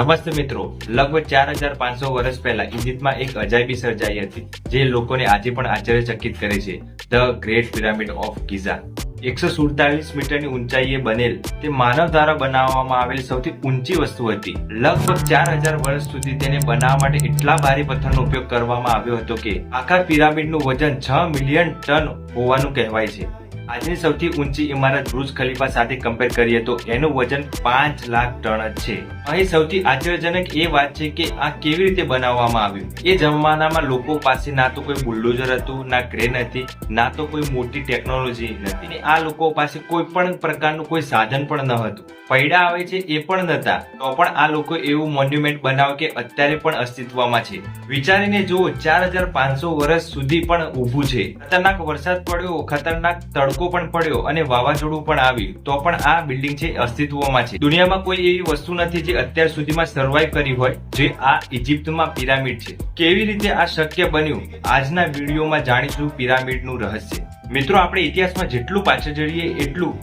નમસ્તે મિત્રો. લગભગ ચાર હજાર પાંચસો વર્ષ પહેલા ઇજિપ્તમાં એક અજાયબી સર્જાઈ હતી, જે લોકોને આજે પણ આશ્ચર્યચકિત કરે છે. The great pyramid of Giza. એકસો સુડતાલીસ મીટરની ઊંચાઈએ બનેલ, તે માનવ દ્વારા બનાવવામાં આવેલ સૌથી ઊંચી વસ્તુ હતી. લગભગ ચાર હજાર વર્ષ સુધી તેને બનાવવા માટે એટલા ભારે પથ્થરનો ઉપયોગ કરવામાં આવ્યો હતો કે, આખા પિરામિડનું વજન છ મિલિયન ટન હોવાનું કહેવાય છે. આજની સૌથી ઊંચી ઇમારત બુર્જ ખલીફા સાથે કમ્પેર કરીએ તો એનું વજન પાંચ લાખ ટન જ છે. અહીં સૌથી આશ્ચર્યજનક એ વાત છે કે આ કેવી રીતે બનાવવામાં આવ્યું? એ જમાનામાં લોકો પાસે ના તો કોઈ બુલડોઝર હતું, ના ક્રેન હતી, ના તો કોઈ મોટી ટેકનોલોજી નથી આ લોકો પાસે કોઈ પણ પ્રકારનું કોઈ સાધન પણ ન હતું. પૈડા આવે છે એ પણ નતા તો પણ આ લોકો એવું મોન્યુમેન્ટ બનાવે કે અત્યારે પણ અસ્તિત્વમાં છે. વિચારીને જુઓ, ચાર હજાર પાંચસો વર્ષ સુધી પણ ઊભું છે. ખતરનાક વરસાદ પડ્યો, ખતરનાક તડકો પણ પડ્યો અને વાવાઝોડું પણ આવ્યું તો પણ આ બિલ્ડિંગ છે અસ્તિત્વમાં છે. દુનિયામાં કોઈ એવી વસ્તુ નથી જે અત્યાર સુધીમાં સર્વાઈવ કરી હોય, જે આ ઇજિપ્તમાં પિરામિડ છે. કેવી રીતે આ શક્ય બન્યું? આજના વિડીયોમાં જાણીશું પિરામિડનું રહસ્ય. મિત્રો, આપણે ઇતિહાસમાં જેટલું પાછળ જઈએ, એટલું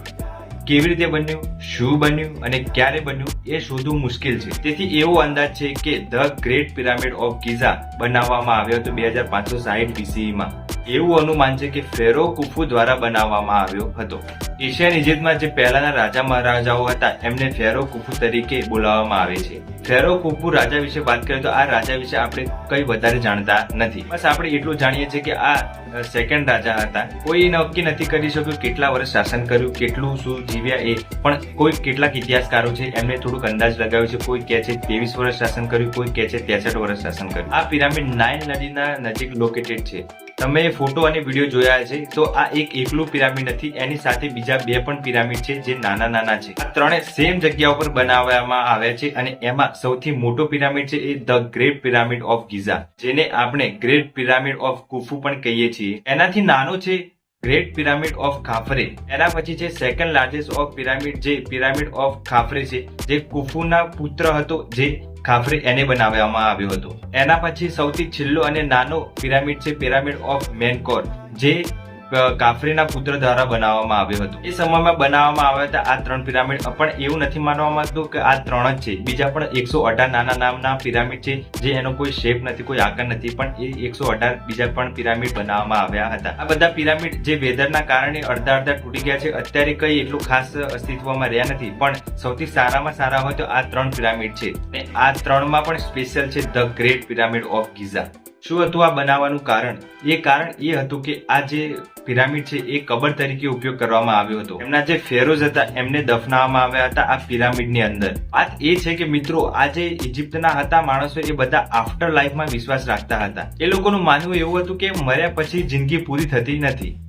કેવી રીતે બન્યું, શું બન્યું અને ક્યારે બન્યું, એ શોધવું મુશ્કેલ છે. તેથી એવો અંદાજ છે કે the great pyramid of Giza બનાવવામાં આવ્યો હતો બે હજાર પાંચસો સાહીઠ બીસીઈમાં એવું અનુમાન છે કે ફેરો કુફુ દ્વારા બનાવવામાં આવ્યો હતો. એશિયન ઇજિપ્તમાં જે પહેલાના રાજા મહારાજાઓ હતા, એમને ફેરો કુફુ તરીકે બોલાવવામાં આવે છે. ફેરો કુફુ રાજા વિશે વાત કરીએ તો આ રાજા વિશે આપણે કઈ વધારે જાણતા નથી. બસ આપણે એટલું જાણીએ છીએ કે આ સેકન્ડ રાજા હતા. કોઈ નક્કી નથી કરી શક્યું કેટલા વર્ષ શાસન કર્યું, કેટલું શું જીવ્યા એ, પણ કોઈ કેટલાક ઇતિહાસકારો છે, એમને થોડુંક અંદાજ લગાવ્યો છે, કોઈ કહે છે ત્રેવીસ વર્ષ શાસન કર્યું, કોઈ કહે છે ત્રેસઠ વર્ષ શાસન કર્યું. આ પિરામિડ નાઇલ નદીના નજીક લોકેટેડ છે. તમે ફોટો અને વીડિયો જોયા છે, તો આ એક એકલું પિરામિડ નથી, એની સાથે બીજા બે પણ પિરામિડ છે જે નાના નાના છે. આ ત્રણે સેમ જગ્યા ઉપર બનાવવામાં આવ્યા છે અને એમાં સૌથી મોટો પિરામિડ છે એ the great pyramid of Giza જેને આપણે ગ્રેટ પિરામિડ ઓફ કુફુ પણ કહીએ છીએ. એનાથી નાનો છે ગ્રેટ પિરામિડ ઓફ ખાફરે એના પછી છે સેકન્ડ લાર્જેસ્ટ ઓફ પિરામિડ જે પિરામિડ ઓફ ખાફરે છે, જે કુફુના પુત્ર હતો, જે ખાફરે એને બનાવવામાં આવ્યો હતો. એના પછી સૌથી છેલ્લો અને નાનો પિરામિડ છે પિરામિડ ઓફ મેનકોર જે કાફરીના પુત્ર દ્વારા બનાવવામાં આવ્યો હતો. એ સમયમાં બનાવવામાં આવ્યા હતા આ ત્રણ પિરામિડ. પણ એવું નથી માનવામાં આવતું કે આ ત્રણ જ છે. બીજા પણ એકસો અઢાર નાના નામના પિરામિડ છે, જે એનો કોઈ શેપ નથી, કોઈ આકાર નથી, પણ એ એકસો અઢાર બીજા પણ પિરામિડ બનાવવામાં આવ્યા હતા. આ બધા પિરામિડ જે વેધરના કારણે અડધા અડધા તૂટી ગયા છે, અત્યારે કઈ એટલું ખાસ અસ્તિત્વમાં રહ્યા નથી, પણ સૌથી સારામાં સારા હોય તો આ ત્રણ પિરામિડ છે. આ ત્રણમાં પણ સ્પેશિયલ છે the great pyramid of Giza. શું હતું આ બનાવવાનું કારણ? એ કારણ એ હતું કે આ જે પિરામિડ છે, એ કબર તરીકે ઉપયોગ કરવામાં આવ્યો હતો. એમના જે ફેરોઝ હતા, એમને દફનાવવામાં આવ્યા હતા આ પિરામિડની અંદર. વાત એ છે કે મિત્રો, આ જે ઇજિપ્તના હતા માણસો, એ બધા આફ્ટર લાઈફમાં વિશ્વાસ રાખતા હતા. એ લોકોનું માનવું એવું હતું કે મર્યા પછી જિંદગી પૂરી થતી નથી.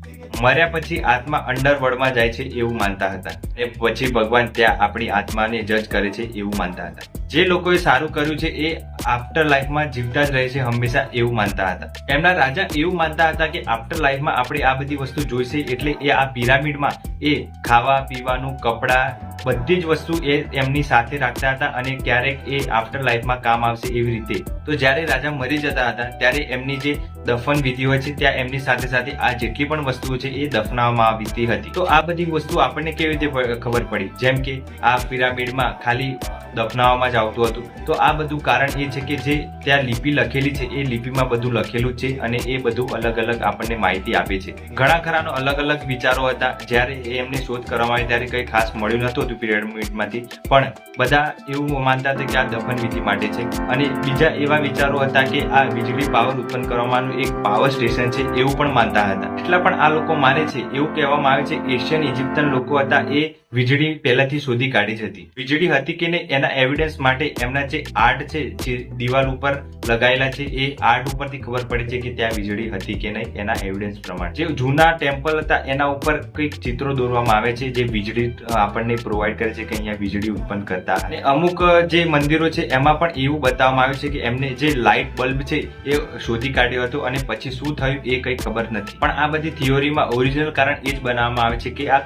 મર્યા પછી આત્મા અંડરવર્લ્ડમાં જાય છે એવું માનતા હતા. એ પછી ભગવાન ત્યાં આપણી આત્માને જજ કરે છે એવું માનતા હતા. જે લોકોએ સારું કર્યું છે એ આફ્ટર લાઈફમાં જીવતા જ રહે છે હંમેશા એવું માનતા હતા. એમના રાજા એવું માનતા હતા કે આફ્ટર લાઈફમાં આપણે આ બધી વસ્તુ જોઈશે એટલે એ આ પિરામિડમાં એ ખાવા, પીવાનું, કપડાં, બધી જ વસ્તુ એ એમની સાથે રાખતા હતા અને ક્યારેક એ આફ્ટર લાઈફમાં કામ આવશે એવી રીતે. તો જ્યારે રાજા મરી જતા હતા, ત્યારે એમની જે દફન વિધિ હોય છે, ત્યાં એમની સાથે સાથે આ જેટલી પણ વસ્તુઓ છે એ દફનાવવામાં આવતી હતી. તો આ બધી વસ્તુ આપણને કેવી રીતે ખબર પડી? જેમ કે આ પિરામિડમાં ખાલી દફનાવવામાં જ આવતું હતું. તો આ બધું કારણ એ છે કે જે ત્યાં લિપિ લખેલી છે, એ લિપિમાં બધું લખેલું છે અને એ બધું અલગ અલગ આપણને માહિતી આપે છે. ઘણા ખરાનો અલગ અલગ વિચારો હતા. જ્યારે એમને શોધ કરવામાં આવી ત્યારે કંઈ ખાસ મળ્યું નતું હતું પિરામિડમાંથી પણ બધા એવું માનતા હતા કે આ દફન વિધિ માટે છે. અને બીજા એવા વિચારો હતા કે આ વીજળી પાવર ઉત્પન્ન કરવાનું એક પાવર સ્ટેશન છે એવું પણ માનતા હતા. એટલા પણ આ લોકો માને છે. એવું કહેવામાં આવે છે એશિયન, ઇજિપ્તન લોકો હતા એ વીજળી પહેલાથી શોધી કાઢી હતી. વીજળી હતી કે નહીં એના એવિડન્સ માટે એમના જે આર્ટ છે, જે દિવાલ ઉપર લગાયેલા છે. એ આર્ટ ઉપરથી ખબર પડે છે કે ત્યાં વીજળી હતી કે નહીં, એના એવિડન્સ પ્રમાણે. જે જૂના ટેમ્પલ હતા, એના ઉપર કંઈક ચિત્રો દોરવામાં આવે છે, જે વીજળી આપણને પ્રોવાઈડ કરે છે કે અહીંયા વીજળી ઉત્પન્ન કરતા. અને અમુક જે મંદિરો છે, એમાં પણ એવું બતાવવામાં આવ્યું છે કે એમને જે લાઇટ બલ્બ છે, એ શોધી કાઢ્યો હતો અને પછી શું થયું એ કંઈ ખબર નથી. પણ આ બધી થિયોરીમાં ઓરિજિનલ કારણ એ જ બનાવવામાં આવે છે કે આ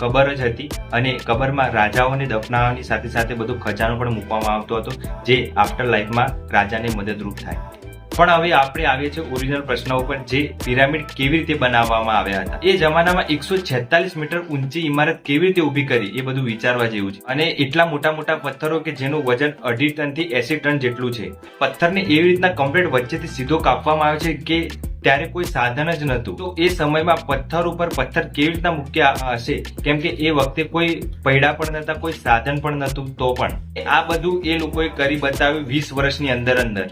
કબર જ હતી અને કબરમાં રાજાઓને દફનાવવાની સાથે સાથે બધો ખજાનો પણ મૂકવામાં આવતો હતો, જે આફ્ટર લાઈફમાં રાજાને મદદરૂપ થાય પણ હવે આપણે આવીએ છીએ ઓરિજિનલ પ્રશ્નો ઉપર, જે પિરામિડ કેવી રીતે બનાવવામાં આવ્યા હતા. એ જમાનામાં એકસો છેતાલીસ મીટર ઊંચી ઇમારત કેવી રીતે ઊભી કરી, એ બધું વિચારવા જેવું છે. અને એટલા મોટા મોટા પથ્થરો કે જેનું વજન અઢી ટનથી એસી ટન જેટલું છે. પથ્થરને એવી રીતના કમ્પ્લેટ વચ્ચેથી સીધો કાપવામાં આવે છે કે ત્યારે કોઈ સાધન જ નહોતું. તો એ સમયમાં પથ્થર ઉપર પથ્થર કેવી રીતના મૂક્યા હશે? કેમ કે એ વખતે કોઈ પૈડા પણ નતા કોઈ સાધન પણ નતું તો પણ. આ બધું એ લોકોએ કરી બતાવ્યું વીસ વર્ષની અંદર અંદર.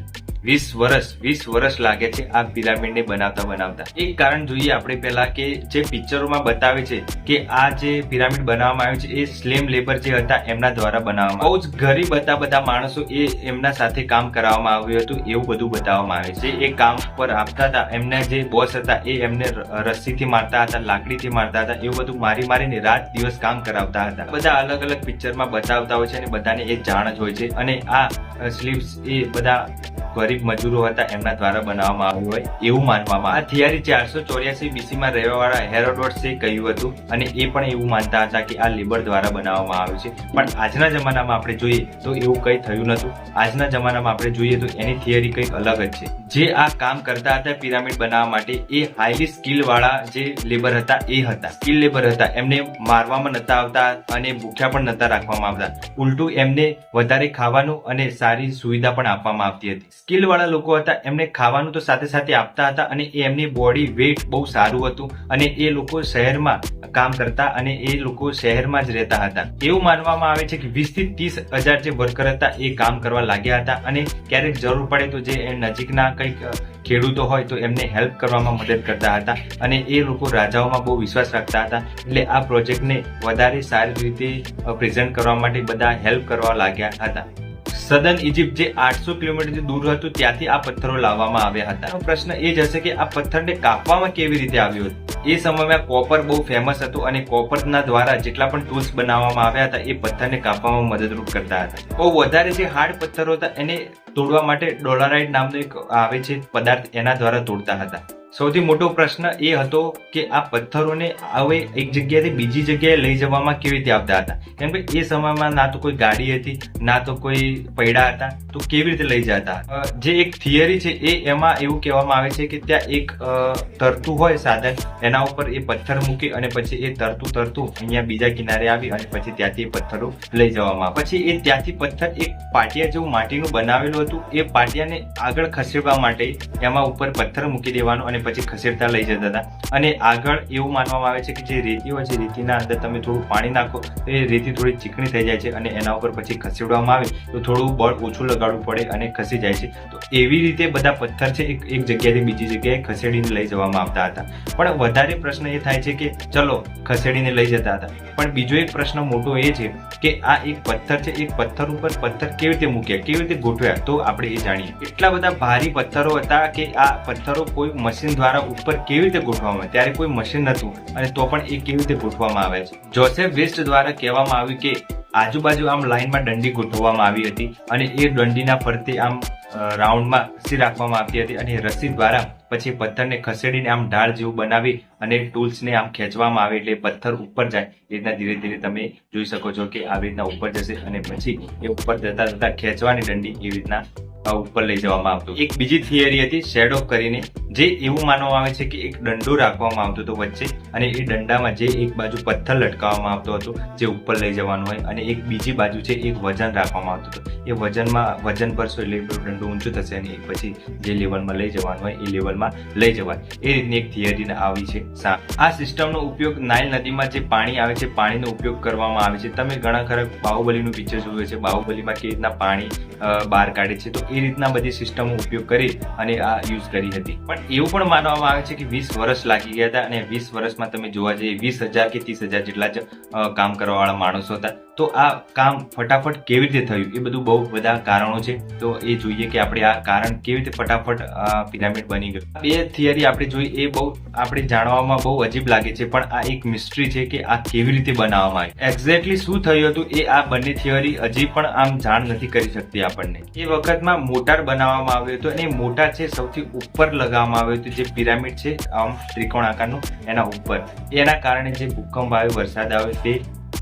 વીસ વર્ષ વીસ વર્ષ લાગે છે આ પિરામિડને બનાવતા બનાવતા. એક કારણ જોઈએ આપણે પહેલા કે જે પિક્ચરોમાં બતાવે છે કે આ જે પિરામિડ બનાવવામાં આવ્યું છે, એ સ્લેમ લેબર જે હતા, એમના દ્વારા બનાવવામાં બહુ જ ગરીબ હતા બધા માણસો, એ એમના સાથે કામ કરાવવામાં આવ્યું હતું, એવું બધું બતાવવામાં આવે છે. એ કામ પર આપતા હતા, એમના જે બોસ હતા, એ એમને રસ્સીથી મારતા હતા, લાકડીથી મારતા હતા, એવું બધું મારી મારીને રાત દિવસ કામ કરાવતા હતા. બધા અલગ અલગ પિક્ચરમાં બતાવતા હોય છે અને બધાને એ જાણ જ હોય છે. અને આ સ્લીવ્સ એ બધા ગરીબ મજૂરો હતા એમના દ્વારા બનાવવામાં આવ્યું હોય એવું માનવામાં આ થિયરી ચારસો ચોર્યાસી બીસી માં રહેવાવાળા હેરોડોટ્સે કહ્યું હતું અને એ પણ એવું માનતા હતા કે આ લેબર દ્વારા બનાવવામાં આવ્યું છે. પણ આજના જમાનામાં આપણે જોઈએ તો એવું કંઈ થયું નતું આજના જમાનામાં આપણે જોઈએ તો એની થિયરી કંઈક અલગ જ છે. જે આ કામ કરતા હતા પિરામિડ બનાવવા માટે એ હાઈલી સ્કિલ વાળા જે લેબર હતા એ હતા. સ્કિલ લેબર હતા. એમને મારવામાં નતા આવતા અને ભૂખ્યા પણ નતા રાખવામાં આવતા. ઉલટું એમને વધારે ખાવાનું અને સારી સુવિધા પણ આપવામાં આવતી હતી. સ્કિલ વાળા લોકો હતા, એમને ખાવાનું તો સાથે સાથે આપતા હતા અને એમની બોડી વેઇટ બહુ સારું હતું અને એ લોકો શહેરમાં કામ કરતા અને એ લોકો શહેરમાં જ રહેતા હતા. એવું માનવામાં આવે છે કે વીસથી ત્રીસ હજાર જે વર્કર હતા એ કામ કરવા લાગ્યા હતા અને ક્યારેક જરૂર પડે તો જે નજીકના કંઈક ખેડૂતો હોય તો એમને હેલ્પ કરવામાં મદદ કરતા હતા અને એ લોકો રાજાઓમાં બહુ વિશ્વાસ રાખતા હતા. એટલે આ પ્રોજેક્ટને વધારે સારી રીતે પ્રેઝન્ટ કરવા માટે બધા હેલ્પ કરવા લાગ્યા હતા. સદન ઇજિપ્ત જે આઠસો કિલોમીટરથી દૂર હતું, ત્યાંથી આ પથ્થરો લાવવામાં આવ્યા હતા. પ્રશ્ન એ જ હશે કે આ પથ્થરને કાપવામાં કેવી રીતે આવ્યો એ સમયમાં કોપર બહુ ફેમસ હતું અને કોપરના દ્વારા જેટલા પણ ટૂલ્સ બનાવવામાં આવ્યા હતા, એ પથ્થરને કાપવામાં મદદરૂપ કરતા હતા. બહુ વધારે જે હાર્ડ પથ્થરો હતા, એને તોડવા માટે ડોલારાઇટ નામનો એક આવે છે પદાર્થ એના દ્વારા તોડતા હતા. સૌથી મોટો પ્રશ્ન એ હતો કે આ પથ્થરોને હવે એક જગ્યાએથી બીજી જગ્યાએ લઈ જવામાં કેવી રીતે આવતા હતા? કેમ કે એ સમયમાં ના તો કોઈ ગાડી હતી, ના તો કોઈ પૈડા હતા, તો કેવી રીતે લઈ જતા જે એક થિયરી છે એ એમાં એવું કહેવામાં આવે છે કે ત્યાં એક તરતું હોય સાધન, એના ઉપર એ પથ્થર મૂકી અને પછી એ તરતું તરતું અહીંયા બીજા કિનારે આવી અને પછી ત્યાંથી એ પથ્થરો લઈ જવામાં પછી એ ત્યાંથી પથ્થર એક પાટિયા જેવું માટીનું બનાવેલું હતું. એ પાટિયાને આગળ ખસેડવા માટે એમાં ઉપર પથ્થર મૂકી દેવાનો અને પછી ખસેડતા લઈ જતા હતા. અને આગળ એવું માનવામાં આવે છે કે જે રેતી હોય છે, રેતીના અંદર તમે થોડું પાણી નાખો, તો એ રેતી થોડી ચીકણી થઈ જાય છે અને એના ઉપર પછી ખસેડવામાં આવે, તો થોડું બળ ઓછું લગાડવું પડે અને ખસી જાય છે. તો એવી રીતે બધા પથ્થર છે એક જગ્યાએથી બીજી જગ્યાએ ખસેડીને લઈ જવામાં આવતા હતા. પણ વધારે પ્રશ્ન એ થાય છે કે, ચલો, ખસેડીને લઈ જતા હતા. પણ બીજો એક પ્રશ્ન મોટો એ છે કે આ એક પથ્થર છે, એક પથ્થર ઉપર પથ્થર કેવી રીતે મૂક્યા, કેવી રીતે ગોઠવ્યા? તો આપણે એ જાણીએ. એટલા બધા ભારી પથ્થરો હતા કે આ પથ્થરો કોઈ મશીન દ્વારા ઉપર કેવી રીતે ગોઠવવામાં આવે? ત્યારે કોઈ મશીન નતું અને તો પણ એ કેવી રીતે ગોઠવવામાં આવે છે? જોસેફ વેસ્ટ દ્વારા કહેવામાં આવ્યું કે આજુબાજુ આમ લાઇનમાં દંડી ગોઠવવામાં આવી હતી અને એ દંડીના ફરતે આમ રાઉન્ડમાં રસી રાખવામાં આવતી હતી અને રસી દ્વારા પછી પથ્થરને ખસેડીને આમ ઢાળ જેવું બનાવી અને ટૂલ્સને આમ ખેંચવામાં આવે એટલે પથ્થર ઉપર જાય. એ રીતના ધીરે ધીરે તમે જોઈ શકો છો કે આવી રીતના ઉપર જશે અને પછી એ ઉપર જતા જતા ખેંચવાની દંડી એવી રીતના અ, ઉપર લઈ જવામાં આવતું. એક બીજી થિયરી હતી શેડો કરીને. જે એવું માનવામાં આવે છે કે એક દંડો રાખવામાં આવતો હતો વચ્ચે અને એ દંડામાં જે એક બાજુ પથ્થર લટકાવવામાં આવતો હતો જે ઉપર લઈ જવાનું હોય અને એક બીજી બાજુ છે એક વજન રાખવામાં આવતું હતું. એ વજનમાં વજન ભરશો એટલે દંડો ઊંચું થશે અને એક પછી જે લેવલમાં લઈ જવાનું હોય એ લેવલમાં લઈ જવાય. એ રીતની એક થિયરી આવી છે. આ સિસ્ટમનો ઉપયોગ નાઇલ નદીમાં જે પાણી આવે છે પાણીનો ઉપયોગ કરવામાં આવે છે. તમે ઘણા ખરા બાહુબલીનું પિક્ચર જોયું છે બાહુબલીમાં કેવી રીતના પાણી બહાર કાઢે છે. તો એ રીતના બધી સિસ્ટમો ઉપયોગ કરી અને આ યુઝ કરી હતી. પણ એવું પણ માનવામાં આવે છે કે વીસ વર્ષ લાગી ગયા હતા અને વીસ વર્ષમાં તમે જોવા જઈએ વીસ હજાર કે ત્રીસ હજાર જેટલા જ કામ કરવાવાળા માણસો હતા. તો આ કામ ફટાફટ કેવી રીતે થયું? એ બધું બહુ બધા કારણો છે. તો એ જોઈએ કે આપણે આ કારણ કેવી રીતે ફટાફટ પિરામિડ બની ગયું. બે થિયરી આપણે જોઈ, એ બહુ આપણે જાણવામાં બહુ અજીબ લાગે છે, પણ આ એક મિસ્ટ્રી છે કે આ કેવી રીતે બનાવવામાં આવી. એક્ઝેક્ટલી શું થયું હતું એ આ બંને થિયરી હજી પણ આમ જાણ નથી કરી શકતી આપણને. એ વખતમાં મોટાર બનાવવામાં આવ્યો હતો અને મોટા છે સૌથી ઉપર લગાવવામાં આવ્યો હતો જે પિરામિડ છે, આમ ત્રિકોણ આકારનું એના ઉપર. એના કારણે જે ભૂકંપ આવ્યો, વરસાદ આવ્યો તે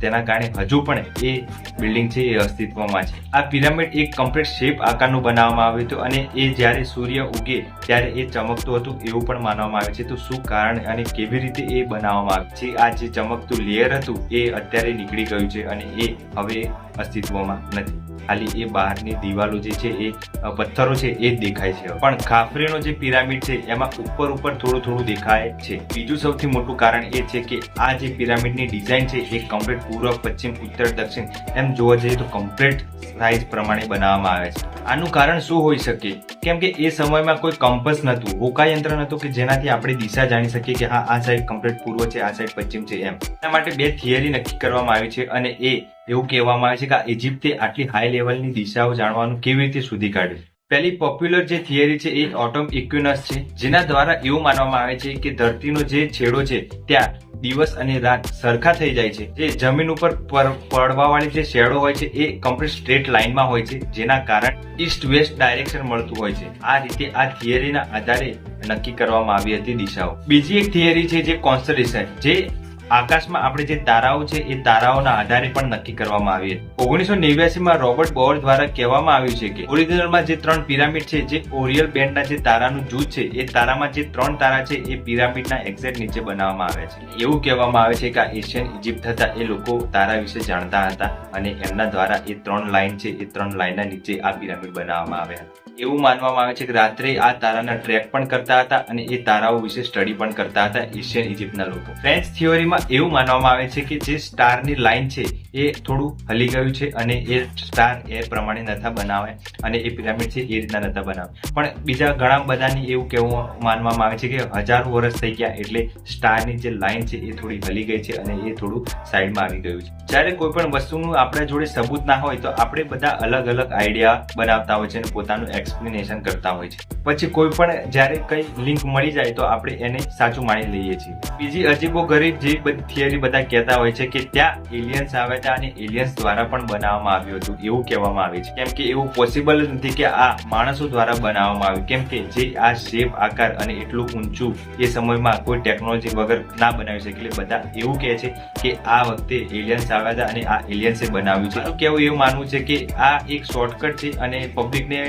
તેના કારણે હજુ પણ એ બિલ્ડિંગ છે એ અસ્તિત્વમાં છે. આ પિરામિડ એક કમ્પ્લીટ શેપ આકારનું બનાવવામાં આવ્યું હતું અને એ જ્યારે સૂર્ય ઉગે ત્યારે એ ચમકતું હતું એવું પણ માનવામાં આવે છે. તો શું કારણ અને કેવી રીતે એ બનાવવામાં આવે છે આ જે ચમકતું લેયર હતું એ અત્યારે નીકળી ગયું છે અને એ હવે અસ્તિત્વમાં નથી. ખાલી એ બહારની દિવાલો જે છે એ પથ્થરો છે એ દેખાય છે. પણ ખાફરીનો જે પિરામિડ છે એમાં ઉપર ઉપર થોડું થોડું દેખાય છે. બીજું સૌથી મોટું કારણ એ છે કે આ જે પિરામિડની ડિઝાઇન છે એ કમ્પ્લીટ પૂર્વ, પશ્ચિમ, ઉત્તર, દક્ષિણ એમ જોવા જઈએ તો કમ્પ્લીટ સાઇઝ પ્રમાણે બનાવવામાં આવે છે. આનું કારણ શું હોઈ શકે? કેમ કે એ સમયમાં કોઈ કમ્પસ નહોતું હોકા યંત્ર નહોતું કે જેનાથી આપણે દિશા જાણી શકીએ કે હા, આ સાઈડ કમ્પ્લીટ પૂર્વ છે, આ સાઈડ પશ્ચિમ છે એમ. એના માટે બે થિયરી નક્કી કરવામાં આવી છે અને એ એવું કહેવામાં આવે છે કે ઇજિપ્તે આટલી હાઈ લેવલની દિશાઓ જાણવાનું કેવી રીતે શોધી કાઢ્યું? પહેલી પોપ્યુલર જે થિયરી છે એ ઓટમ ઇક્વિનસ છે, જેના દ્વારા એવું માનવામાં આવે છે કે ધરતીનો જે છેડો છે, ત્યાં દિવસ અને રાત સરખા થઈ જાય છે. જે જમીન ઉપર પર- પડવાવાળી જે શેડો હોય છે, એ કમ્પ્લીટ સ્ટ્રેટ લાઇનમાં હોય છે, જેના કારણે ઈસ્ટ વેસ્ટ ડાયરેક્શન મળતું હોય છે. આ રીતે આ થિયરીના આધારે નક્કી કરવામાં આવી હતી દિશાઓ. બીજી એક થિયરી છે જે કોન્સ્ટલેશન જે આકાશમાં આપણે જે તારાઓ છે, એ તારાઓના આધારે પણ નક્કી કરવામાં આવી હતી. ઓગણીસો નેવ્યાસીમાં રોબર્ટ બોર દ્વારા કહેવામાં આવ્યું છે કે, ઓરિજિનલમાં જે ત્રણ પિરામિડ છે, જે ઓરિયલ બેન્ડના જે તારાનું જૂથ છે, એ તારામાં જે ત્રણ તારા છે, એ પિરામિડના એક્ઝેક્ટ નીચે બનાવવામાં આવે છે. એવું કહેવામાં આવે છે કે આ એશિયન ઇજિપ્ત હતા, એ લોકો તારા વિશે જાણતા હતા અને એમના દ્વારા એ ત્રણ લાઈન છે, એ ત્રણ લાઈનના નીચે આ પિરામિડ બનાવવામાં આવ્યા હતા. એવું માનવામાં આવે છે કે રાત્રે આ તારાના ટ્રેક પણ કરતા હતા અને એ તારાઓ વિશે સ્ટડી પણ કરતા હતા એશિયન ઇજિપ્તના લોકો. ફ્રેન્ચ થિયોરીમાં એવું માનવામાં આવે છે કે જે સ્ટારની લાઇન છે એ થોડું હલી ગયું છે અને એ સ્ટાર એ પ્રમાણે નથા બનાવે અને એ પિરામિડ છે એ રીતના નથા બનાવે. પણ બીજા ઘણા બધાની એવું કહેવું માનવામાં આવે છે કે હજારો વર્ષ થઈ ગયા એટલે સ્ટારની જે લાઇન છે એ થોડી હલી ગઈ છે અને એ થોડું સાઈડમાં આવી ગયું છે. જ્યારે કોઈ પણ વસ્તુનું આપણા જોડે સબૂત ના હોય તો આપણે બધા અલગ અલગ આઈડિયા બનાવતા હોય છે અને પોતાનું એક્સપ્લેનેશન કરતા હોય છે. પછી કોઈ પણ જ્યારે કઈ લિંક મળી જાય તો આપણે એને સાચું માની લઈએ છીએ. બીજી અજીબો ગરીબ જે બધી થિયરી બધા કહેતા હોય છે કે ત્યાં એલિયન્સ આવ્યા હતા અને એલિયન્સ દ્વારા પણ બનાવવામાં આવ્યું હતું. એવું કહેવામાં આવે છે. કેમ કે એવું પોસિબલ જ નથી કે આ માણસો દ્વારા બનાવવામાં આવ્યું. કેમ કે જે આ શેપ આકાર અને એટલું ઊંચું એ સમયમાં કોઈ ટેકનોલોજી વગર ના બનાવી શકે. એટલે બધા એવું કહે છે કે આ વખતે એલિયન્સ આવ્યા હતા અને આ એલિયન્સે બનાવ્યું છે. કેવું એવું માનવું છે કે આ એક શોર્ટકટ છે અને પબ્લિકને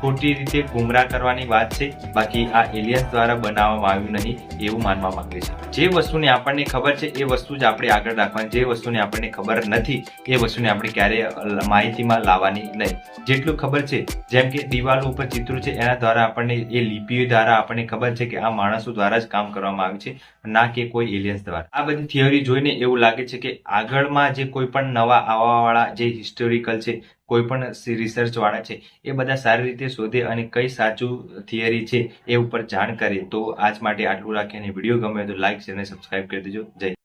ખોટી રીતે ગુમરાહ કરવાની વાત છે. બાકી આ એલિયન્સ દ્વારા બનાવવામાં આવ્યું નહીં એવું માનવામાં આવે છે. જે વસ્તુની આપણને ખબર છે, એ વસ્તુ જ આપણે આગળ રાખવાની. જે વસ્તુની આપણને ખબર નથી, એ વસ્તુને આપણે ક્યારેય માહિતીમાં લાવવાની નહીં. જેટલું ખબર છે, જેમ કે દિવાલો ઉપર ચિત્રો છે, એના દ્વારા આપણને, એ લિપિઓ દ્વારા આપણને ખબર છે કે આ માણસો દ્વારા જ કામ કરવામાં આવ્યું છે, ના કે કોઈ એલિયન્સ દ્વારા. આ બધી થિયરી જોઈને એવું લાગે છે કે આગળમાં જે કોઈ પણ નવા આવવાવાળા જે હિસ્ટોરિકલ છે કોઈ પણ રિસર્ચવાળા છે, એ બધા સારી રીતે શોધે અને કઈ સાચું થિયરી છે એ ઉપર જાણ કરે. તો આજ માટે આટલું રાખીને વીડિયો ગમે તો લાઈક શેર અને સબસ્ક્રાઈબ કરી દેજો. જય